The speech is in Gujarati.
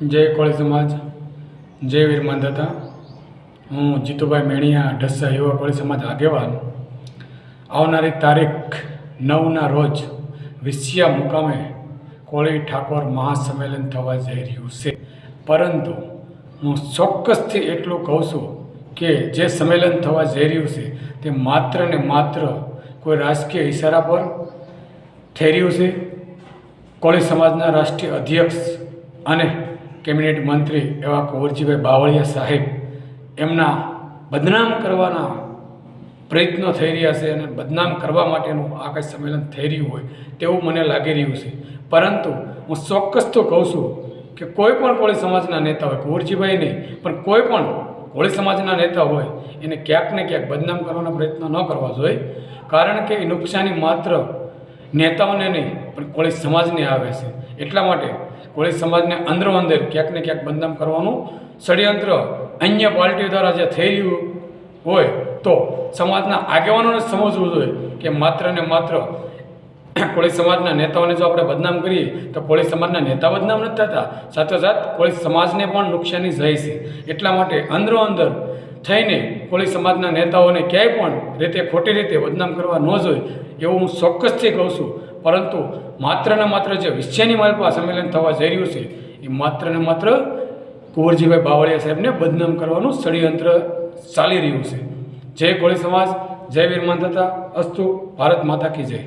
જય કોળી સમાજ, જય વીર માંધાતા હું જીતુભાઈ મેણિયા, ઢસા યુવા કોળી સમાજ આગેવાન. આવનારી તારીખ નવના રોજ વિશિયા મુકામે કોળી ઠાકોર મહાસંમેલન થવા જઈ રહ્યું છે. પરંતુ હું ચોક્કસથી એટલું કહું છું કે જે સંમેલન થવા જઈ રહ્યું છે, તે માત્ર ને માત્ર કોઈ રાજકીય ઇશારા પર થઈ રહ્યું છે. કોળી સમાજના રાષ્ટ્રીય અધ્યક્ષ અને કેબિનેટ મંત્રી એવા કુંવરજીભાઈ બાવળિયા સાહેબ એમના બદનામ કરવાના પ્રયત્નો થઈ રહ્યા છે અને બદનામ કરવા માટેનું આ કંઈ સંમેલન થઈ રહ્યું હોય તેવું મને લાગી રહ્યું છે. પરંતુ હું ચોક્કસ તો કહું છું કે કોઈ પણ કોળી સમાજના નેતા હોય, કુંવરજીભાઈ નહીં, પણ કોઈ પણ કોળી સમાજના નેતા હોય, એને ક્યાંક ને ક્યાંક બદનામ કરવાનો પ્રયત્ન ન કરવા જોઈએ. કારણ કે એ નુકસાની માત્ર નેતાઓને નહીં, પણ કોળી સમાજને આવે છે. એટલા માટે કોળી સમાજને અંદરો અંદર ક્યાંક ને ક્યાંક બદનામ કરવાનું ષડયંત્ર અન્ય પાર્ટીઓ દ્વારા જે થઈ રહ્યું હોય તો સમાજના આગેવાનોને સમજવું જોઈએ કે માત્ર ને માત્ર કોળી સમાજના નેતાઓને જો આપણે બદનામ કરીએ, તો કોળી સમાજના નેતા બદનામ નથી થતા. સાથોસાથ, કોળી સમાજને પણ નુકસાની જાય છે. એટલા માટે અંદરો અંદર થઈને કોળી સમાજના નેતાઓને ક્યાંય પણ રીતે ખોટી રીતે બદનામ કરવા ન જોઈએ, એવું હું ચોક્કસથી કહું છું. પરંતુ માત્ર ને માત્ર જે વિશ્વની માલપા સંમેલન થવા જઈ રહ્યું છે, એ માત્ર ને માત્ર કુંવરજીભાઈ બાવળિયા સાહેબને બદનામ કરવાનું ષડયંત્ર ચાલી રહ્યું છે. જય કોળી સમાજ, જય વીર થતા અસ્તુ ભારત માતા કી જય.